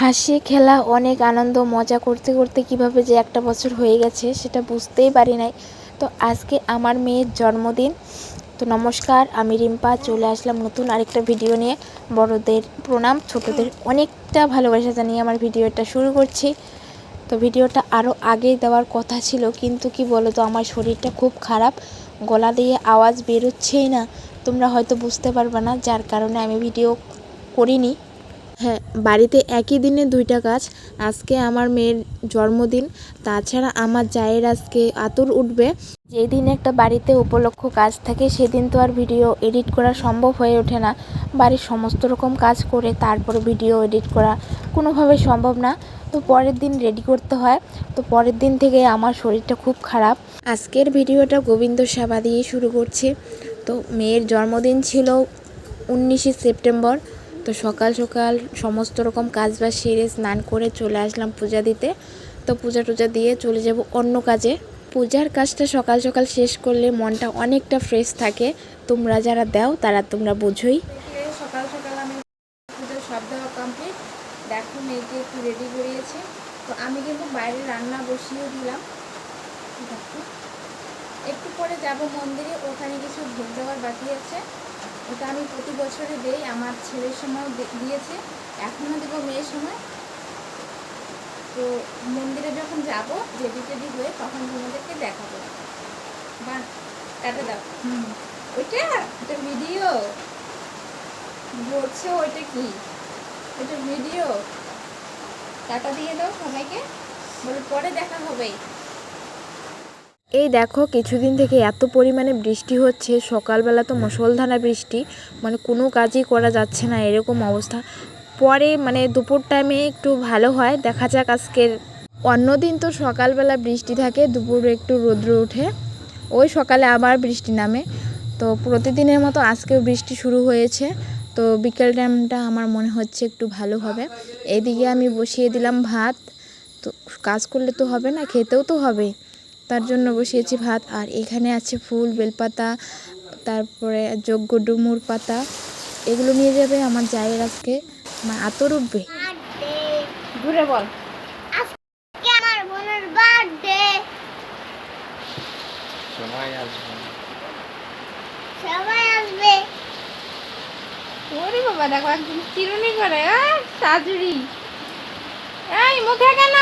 হাসি, খেলা, অনেক আনন্দ, মজা করতে করতে কীভাবে যে একটা বছর হয়ে গেছে সেটা বুঝতেই পারি নাই। তো আজকে আমার মেয়ের জন্মদিন। তো নমস্কার, আমি রিম্পা, চলে আসলাম নতুন আরেকটা ভিডিও নিয়ে। বড়দের প্রণাম, ছোটদের অনেকটা ভালোবাসা জানিয়ে আমার ভিডিওটা শুরু করছি। তো ভিডিওটা আরও আগেই দেওয়ার কথা ছিল, কিন্তু কি বলো তো আমার শরীরটা খুব খারাপ। গলা দিয়ে আওয়াজ বেরোচ্ছেই না। তোমরা হয়তো বুঝতে পারবে না, যার কারণে আমি ভিডিও করিনি। হ্যাঁ বাড়িতে একই দিনে দুইটা কাজ আজকে আমার মেয়ের জন্মদিন, তাছাড়া আমার জায়ের আজকে আতর উঠবে। যেই দিন একটা বাড়িতে উপলক্ষ কাজ থাকে, সেদিন তো আর ভিডিও এডিট করা সম্ভব হয়ে ওঠে না। বাড়ির সমস্ত রকম কাজ করে তারপর ভিডিও এডিট করা কোনোভাবে সম্ভব না। তো পরের দিন রেডি করতে হয়। তো পরের দিন থেকে আমার শরীরটা খুব খারাপ। আজকের ভিডিওটা গোবিন্দ সেবা দিয়ে শুরু করছি। তো মেয়ের জন্মদিন ছিল উনিশে সেপ্টেম্বর। তো সকাল সকাল সমস্ত রকম কাজ বাজ সেরে স্নান করে চলে আসলাম পূজা দিতে। তো পূজা টুজা দিয়ে চলে যাব অন্য কাজে। পূজার কাজটা সকাল সকাল শেষ করলে মনটা অনেকটা ফ্রেশ থাকে। তোমরা যারা দাও, তারা তোমরা বোঝোই। সকাল সকাল আমি পুজোর সব দেওয়া কমপ্লিট দেখো মেয়েকে একটু রেডি করিয়েছে। তো আমি কিন্তু বাইরে রান্না বসিয়ে দিলাম। একটু পরে যাব মন্দিরে, ওখানে কিছু ভোগ দেওয়ার বাকি আছে। ওটা আমি প্রতি বছরে দেই আমার ছেলের সময় দিয়েছে এখনও দেবো মেয়ের সময়। তো মন্দিরে যখন যাব রেডি টেডি হয়ে তখন তোমাদেরকে দেখাবো। বা কাটে দাও। হুম। ওইটা এটা ভিডিও। বলছে ওইটা কি? ওইটা ভিডিও। টাকা দিয়ে দাও সবাইকে। বলে পরে দেখা হবে। এই দেখো, কিছুদিন থেকে এত পরিমাণে বৃষ্টি হচ্ছে, সকালবেলা তো মুসলধারা বৃষ্টি মানে কোনো কাজই করা যাচ্ছে না, এরকম অবস্থা। পরে মানে দুপুর টাইমে একটু ভালো হয়, দেখা যাক আজকের। অন্যদিন তো সকালবেলা বৃষ্টি থাকে, দুপুরে একটু রৌদ্র ওঠে। ওই সকালে আবার বৃষ্টি নামে। তো প্রতিদিনের মতো আজকেও বৃষ্টি শুরু হয়েছে। তো বিকেল টাইমটা আমার মনে হচ্ছে একটু ভালো হবে। এদিকে আমি বসিয়ে দিলাম ভাত। তো কাজ করলে তো হবে না, খেতেও তো হবে। তার জন্য বসিয়েছি ভাত। আর এখানে আছে ফুল বেলপাতা তারপরে যোগ্য ডুমুর পাতা। এগুলো নিয়ে যাবে আমার জায়ের আজকে। আমার আতর উঠবে। ঘুরে বল। আজকে আমার বোনের বার্থডে। সবাই আসবে। সবাই আসবে। ওরে বাবা দেখো একদম চিরুনি করে শাশুড়ি এই মুখে কেন?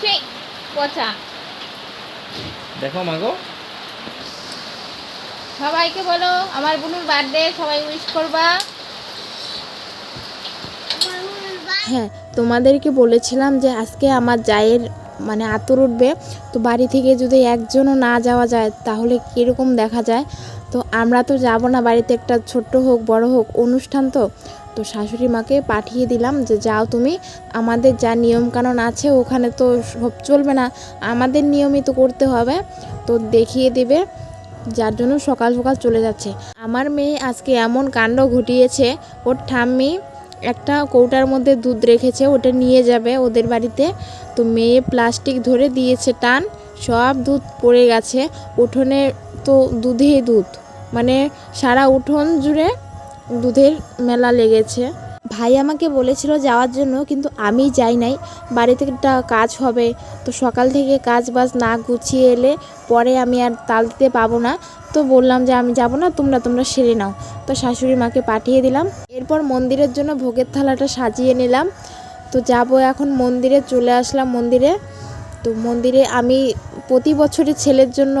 সেই পচা। দেখো মাগো। সবাইকে বলো আমার বোনের বার্থডে সবাই উইশ করবা। হ্যাঁ তোমাদেরকে বলেছিলাম যে আজকে আমার জায়ের মানে আতর উঠবে। তো বাড়ি থেকে যদি একজনও না যাওয়া যায় তাহলে কীরকম দেখা যায়? তো আমরা তো যাব না বাড়িতে একটা ছোট্ট হোক বড় হোক অনুষ্ঠান তো। তো শাশুড়ি মাকে পাঠিয়ে দিলাম যে, যাও তুমি, আমাদের যা নিয়মকানুন আছে, ওখানে তো সব চলবে না, আমাদের নিয়মই তো করতে হবে। তো দেখিয়ে দেবে, যার জন্য সকাল সকাল চলে যাচ্ছে। আমার মেয়ে আজকে এমন কাণ্ড ঘটিয়েছে, ওর ঠাম্মি একটা কৌটার মধ্যে দুধ রেখেছে, ওটা নিয়ে যাবে ওদের বাড়িতে। তো মেয়ে প্লাস্টিক ধরে দিয়েছে টান, সব দুধ পড়ে গেছে, উঠোনে তো দুধেই দুধ মানে সারা উঠোন জুড়ে দুধের মেলা লেগেছে। ভাই আমাকে বলেছিল যাওয়ার জন্য, কিন্তু আমি যাই নাই। বাড়িতে একটা কাজ হবে, তো সকাল থেকে কাজ বাজ না গুছিয়ে এলে পরে আমি আর তাল দিতে পাবো না। তো বললাম যে আমি যাব না, তোমরা তোমরা সেরে নাও। তো শাশুড়ি মাকে পাঠিয়ে দিলাম। এরপর মন্দিরের জন্য ভোগের থালাটা সাজিয়ে নিলাম। তো যাব এখন মন্দিরে, চলে আসলাম মন্দিরে। তো মন্দিরে আমি প্রতি বছরই ছেলের জন্য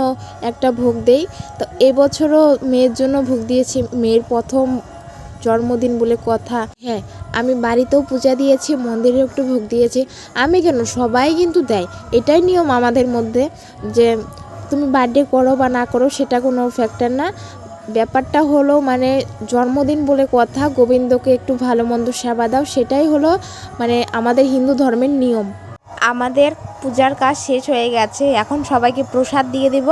একটা ভোগ দেই। তো এবছরও মেয়ের জন্য ভোগ দিয়েছি। মেয়ের প্রথম জন্মদিন বলে কথা। হ্যাঁ আমি বাড়িতেও পূজা দিয়েছি, মন্দিরেও একটু ভোগ দিয়েছি। আমি কেন? সবাই কিন্তু দেয়। এটাই নিয়ম আমাদের মধ্যে যে তুমি বার্থডে করো বা না করো, সেটা কোনো ফ্যাক্টর না। ব্যাপারটা হলো মানে জন্মদিন বলে কথা, গোবিন্দকে একটু ভালো মন্দ সেবা দাও, সেটাই হলো মানে আমাদের হিন্দু ধর্মের নিয়ম। আমাদের পূজার কাজ শেষ হয়ে গেছে, এখন সবাইকে প্রসাদ দিয়ে দেব।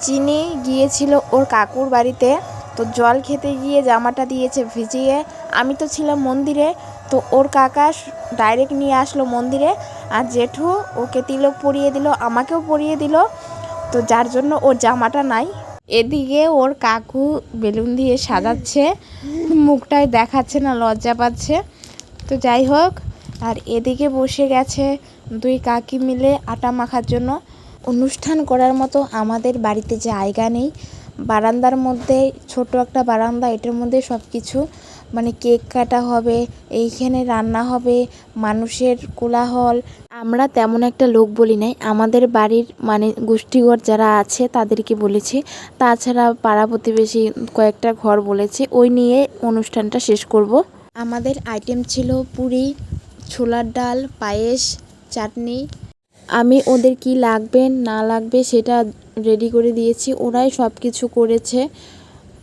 চিনি গিয়েছিল ওর কাকুর বাড়িতে। তো জল খেতে গিয়ে জামাটা দিয়েছে ভিজিয়ে। আমি তো ছিলাম মন্দিরে, তো ওর কাকা ডাইরেক্ট নিয়ে আসলো মন্দিরে। আর জেঠু ওকে তিলক পরিয়ে দিল, আমাকেও পরিয়ে দিল। তো যার জন্য ওর জামাটা নাই। এদিকে ওর কাকু বেলুন দিয়ে সাজাচ্ছে, মুখটায় দেখাচ্ছে না, লজ্জা পাচ্ছে। তো যাই হোক, আর এদিকে বসে গেছে দুই কাকি মিলে আটা মাখার জন্য। অনুষ্ঠান করার মতো আমাদের বাড়িতে জায়গা নেই। বারান্দার মধ্যে, ছোট একটা বারান্দা, এটার মধ্যে সব কিছু মানে কেক কাটা হবে, এইখানে রান্না হবে, মানুষের কোলাহল। আমরা তেমন একটা লোক বলি নাই। আমাদের বাড়ির মানে গোষ্ঠীঘর যারা আছে, তাদেরকে বলেছি। তাছাড়া পাড়া প্রতিবেশী কয়েকটা ঘর বলেছে। ওই নিয়ে অনুষ্ঠানটা শেষ করব। আমাদের আইটেম ছিল পুরি, ছোলার ডাল, পায়েস, চাটনি। আমি ওদের কি লাগবে, না লাগবে সেটা রেডি করে দিয়েছি। ওরাই সব কিছু করেছে।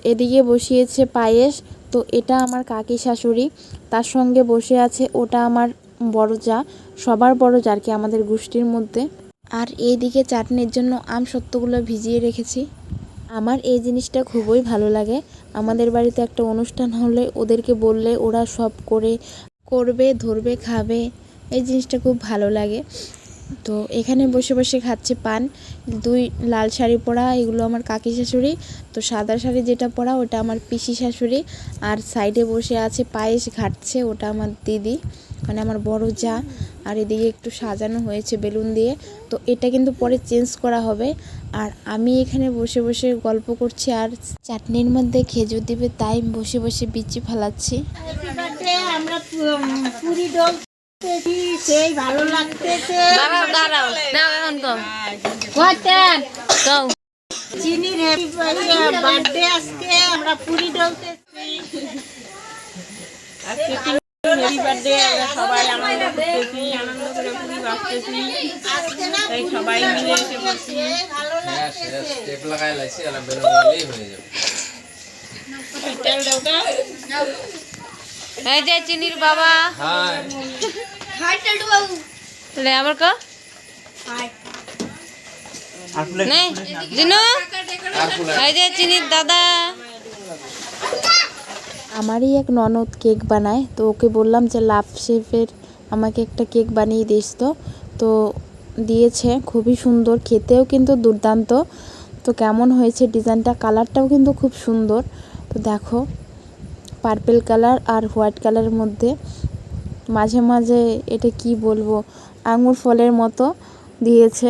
এদিকে বসিয়েছে পায়েস। তো এটা আমার কাকি শাশুড়ি। তার সঙ্গে বসে আছে ওটা আমার বড় যা। সবার বড় যা আর কি আমাদের গোষ্ঠীর মধ্যে। আর এইদিকে চাটনির জন্য আম সত্যগুলো ভিজিয়ে রেখেছি। আমার এই জিনিসটা খুবই ভালো লাগে। আমাদের বাড়িতে একটা অনুষ্ঠান হলে ওদেরকে বললে ওরা সব করে, করবে, ধরবে, খাবে। এই জিনিসটা খুব ভালো লাগে। তো এখানে বসে বসে খাচ্ছে পান। দুই লাল শাড়ি পরা, এগুলো আমার কাকি শাশুড়ি। তো সাদা শাড়ি যেটা পরা, ওটা আমার পিসি শাশুড়ি। আর সাইডে বসে আছে পায়েস ঘাটছে, ওটা আমার দিদি। মানে আমার বড় যা। আর এদিকে একটু সাজানো হয়েছে বেলুন দিয়ে। তো এটা কিন্তু পরে চেঞ্জ করা হবে। আর আমি এখানে বসে বসে গল্প করছি, আর চাটনির মধ্যে খেজুর দিবে, তাই বসে বসে বিচি ফেলাচ্ছি। সেই ভালো লাগতেছে। দাঁড়াও দাঁড়াও দাও এখন কও। কয়টান? কও। চিনির হ্যাপি বার্থডে আজকে আমরা পুরি ডলতেছি আজকে হ্যাপি বার্থডে আমরা সবাই আনন্দ করতেছি আনন্দ করে পুরি বাঁচতেছি। তাই সবাই মিলে এসে ভালো হ্যাঁ শেষ লাগাই লাগছি আর বেলুন হয়ে যাবে। তেল দাও তো এই যে চিনির বাবা। হাই। নেই এই যে চিনির দাদা। আমারই এক ননদ কেক বানায় তো ওকে বললাম যে লাভ শেফের আমাকে একটা কেক বানিয়ে দিস তো। তো দিয়েছে খুবই সুন্দর খেতেও কিন্তু দুর্দান্ত। তো কেমন হয়েছে ডিজাইনটা কালারটাও কিন্তু খুব সুন্দর। তো দেখো পার্পেল কালার আর হোয়াইট কালারের মধ্যে। মাঝে মাঝে এটা কি বলব আঙুর ফলের মতো দিয়েছে।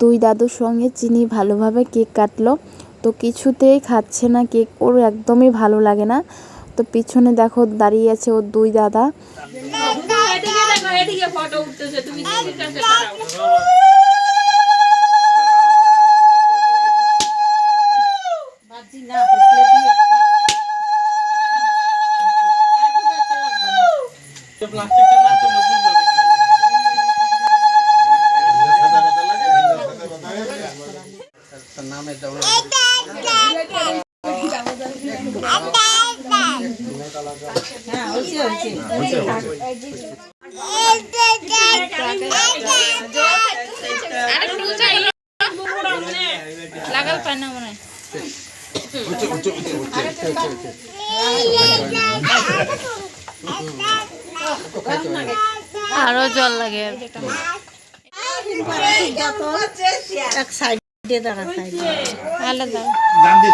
দুই দাদুর সঙ্গে চিনি ভালোভাবে কেক কাটলো। তো কিছুতেই খাচ্ছে না কেক, ওর একদমই ভালো লাগে না। তো পিছনে দেখো দাঁড়িয়ে আছে ওর দুই দাদা। লাগাল পায় না মনে আরও জল লাগে। এক সাইডে দাঁড়া সাইডে আলাদা। হচ্ছে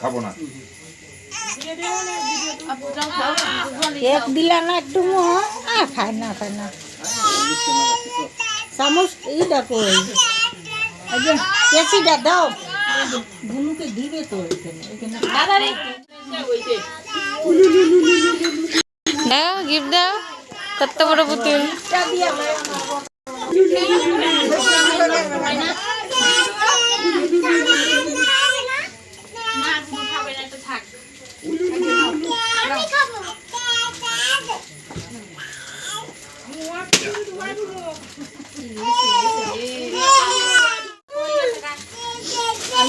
খাব না। কেক দিলা না একটু মোহ আ খায় না খায় না। চামচ এইটা কই কেসিটা দাও। বুনুকে দিবে তো গিফট দাও কত বড় পুতুল।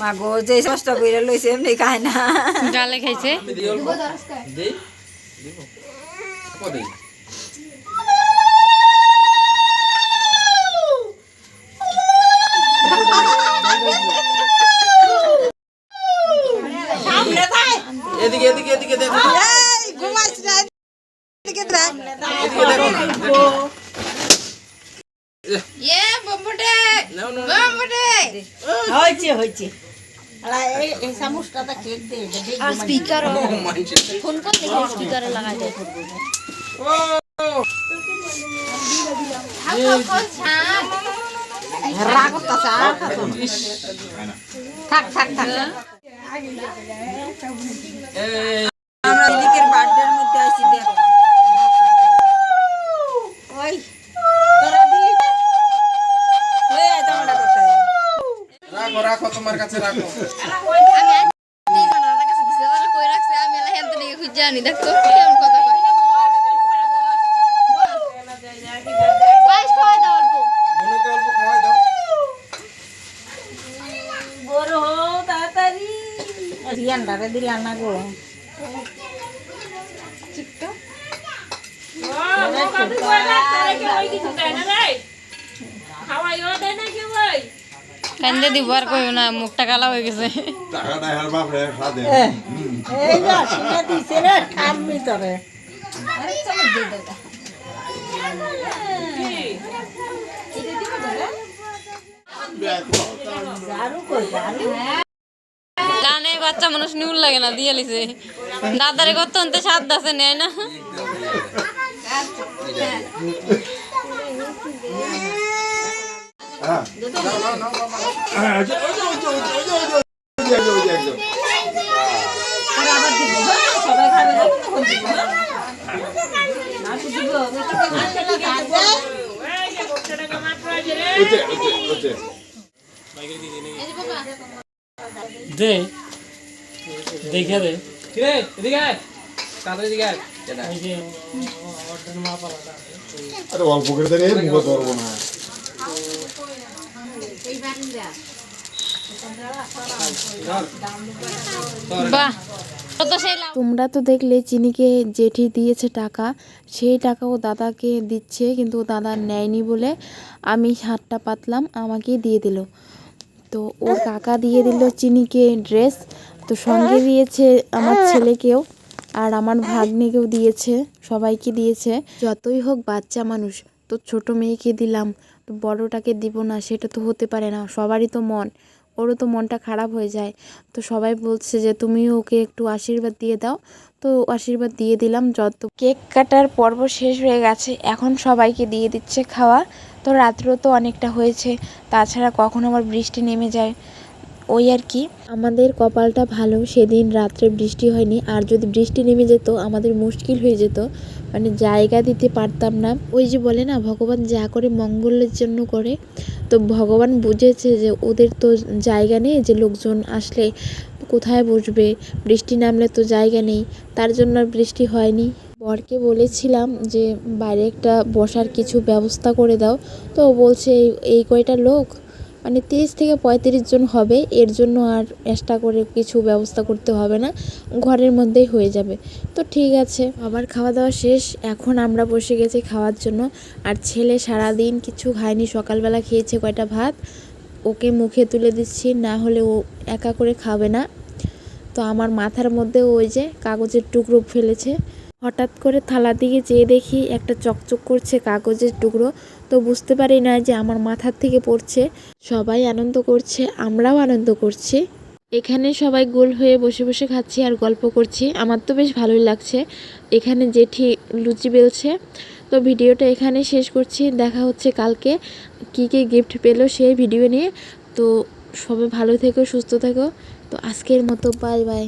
মাগো যে ষষ্ঠ বইরা লইছে এমনি খায় না। গালে খাইছে? এদিকে এদিকে এদিকে দেখো। ঘুমাস হয়েছে হয়েছে এই চামচটাতে কেক স্পিকার ফোন কর দেখি থাক থাক থাক। হ্যাঁ। আমরা এদিকের বার্থডের মধ্যে আছি দেখ। ওই রাখো তোমার কাছে রাখো। আনি দেখতো কেমন কথা কয়? পায়েস খাওয়াই দাও অল্প। বোনকে অল্প খাওয়াই দাও বড় হও তাড়াতাড়ি রিয়ানটারে দিলা না গো কান্দে দিব আর কইও না মুখটা কালা হয়ে গেছে। টাকাটা হের বাপ রে সাদে এই যা শুনে দিছে রে ঠাম্মি তোরে ঝাড়ু কানে বাচ্চা মানুষ নিউল লাগে না দিয়ে লিছে দাদারে কত অন্তে সাত দাসে নেয় না হ্যাঁ দে। দেখে দে। কিরে এদিকে আয়। তাড়াতাড়ি এদিকে আয়। আরে অল্প করে দেন এই মুখে ধরবো না। বাহ। তোমরা তো দেখলে চিনিকে জেঠি দিয়েছে টাকা, সেই টাকা ও দাদাকে দিচ্ছে, কিন্তু ও দাদা নেয়নি বলে আমি হাতটা পাতলাম, আমাকেই দিয়ে দিল। তো ওর কাকা দিয়ে দিল চিনিকে ড্রেস, তো সঙ্গে দিয়েছে আমার ছেলেকেও, আর আমার ভাগ্নেকেও দিয়েছে, সবাইকে দিয়েছে। যতই হোক বাচ্চা মানুষ, তো ছোট মেয়েকে দিলাম, তো বড়টাকে দিব না, সেটা তো হতে পারে না, সবারই তো মন। ওরও তো মনটা খারাপ হয়ে যায়। তো সবাই বলছে যে তুমিও ওকে একটু আশীর্বাদ দিয়ে দাও। তো আশীর্বাদ দিয়ে দিলাম যত কেক কাটার পর্ব শেষ হয়ে গেছে এখন সবাইকে দিয়ে দিচ্ছে খাওয়া। তো রাত্রেও তো অনেকটা হয়েছে তাছাড়া কখন আবার বৃষ্টি নেমে যায়। ওই আর কি। আমাদের কপালটা ভালো সেদিন রাত্রে বৃষ্টি হয়নি। আর যদি বৃষ্টি নেমে যেত আমাদের মুশকিল হয়ে যেত। মানে জায়গা দিতে পারতাম না। ওই যে বলে না ভগবান যা করে মঙ্গলের জন্য করে। তো ভগবান বুঝেছে যে ওদের তো জায়গা নেই যে লোকজন আসলে কোথায় বসবে, বৃষ্টি নামলে তো জায়গা নেই, তার জন্য আর বৃষ্টি হয়নি। বরকে বলেছিলাম যে বাইরে একটা বসার কিছু ব্যবস্থা করে দাও, তো বলছে, এই এই কয়টা লোক? মানে তিরিশ থেকে পঁয়ত্রিশ জন হবে, এর জন্য আর এক্সট্রা করে কিছু ব্যবস্থা করতে হবে না, ঘরের মধ্যেই হয়ে যাবে। তো ঠিক আছে আবার খাওয়া দাওয়া শেষ, এখন আমরা বসে গেছি খাওয়ার জন্য। আর ছেলে সারা দিন কিছু খায়নি, সকালবেলা খেয়েছে কয়টা ভাত, ওকে মুখে তুলে দিচ্ছি, না হলে ও একা করে খাবে না। তো আমার মাথার মধ্যে ওই যে কাগজের টুকরো ফেলেছে হঠাৎ করে থালা দিকে চেয়ে দেখি একটা চকচক করছে কাগজের টুকরো। তো বুঝতে পারি না যে আমার মাথার থেকে পড়ছে। সবাই আনন্দ করছে, আমরাও আনন্দ করছি। এখানে সবাই গোল হয়ে বসে বসে খাচ্ছি আর গল্প করছি। আমার তো বেশ ভালোই লাগছে। এখানে জেঠি লুচি বেলছে। তো ভিডিওটা এখানে শেষ করছি। দেখা হচ্ছে কালকে। কী কী গিফট পেল সেই ভিডিও নিয়ে। তো সবাই ভালো থেকো, সুস্থ থেকো। তো আজকের মতো বাই বাই